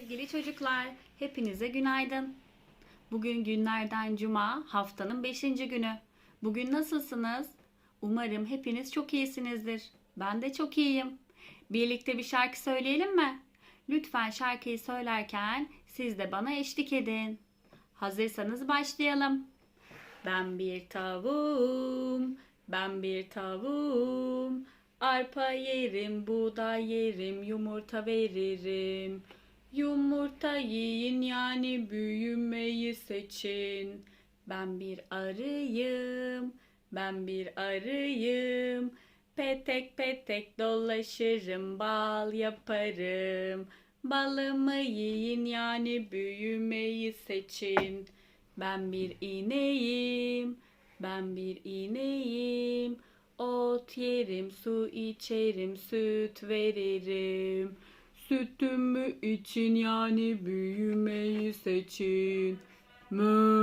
Sevgili çocuklar, hepinize günaydın. Bugün günlerden cuma, haftanın 5. günü. Bugün nasılsınız? Umarım hepiniz çok iyisinizdir. Ben de çok iyiyim. Birlikte bir şarkı söyleyelim mi? Lütfen şarkıyı söylerken siz de bana eşlik edin. Hazırsanız başlayalım. Ben bir tavuğum, ben bir tavuğum. Arpa yerim, buğday yerim, yumurta veririm. Yumurta yiyin yani büyümeyi seçin. Ben bir arıyım, ben bir arıyım. Petek petek dolaşırım, bal yaparım. Balımı yiyin yani büyümeyi seçin. Ben bir ineğim, ben bir ineğim. Ot yerim, su içerim, süt veririm. Sütümü için yani büyümeyi seçin. Mö.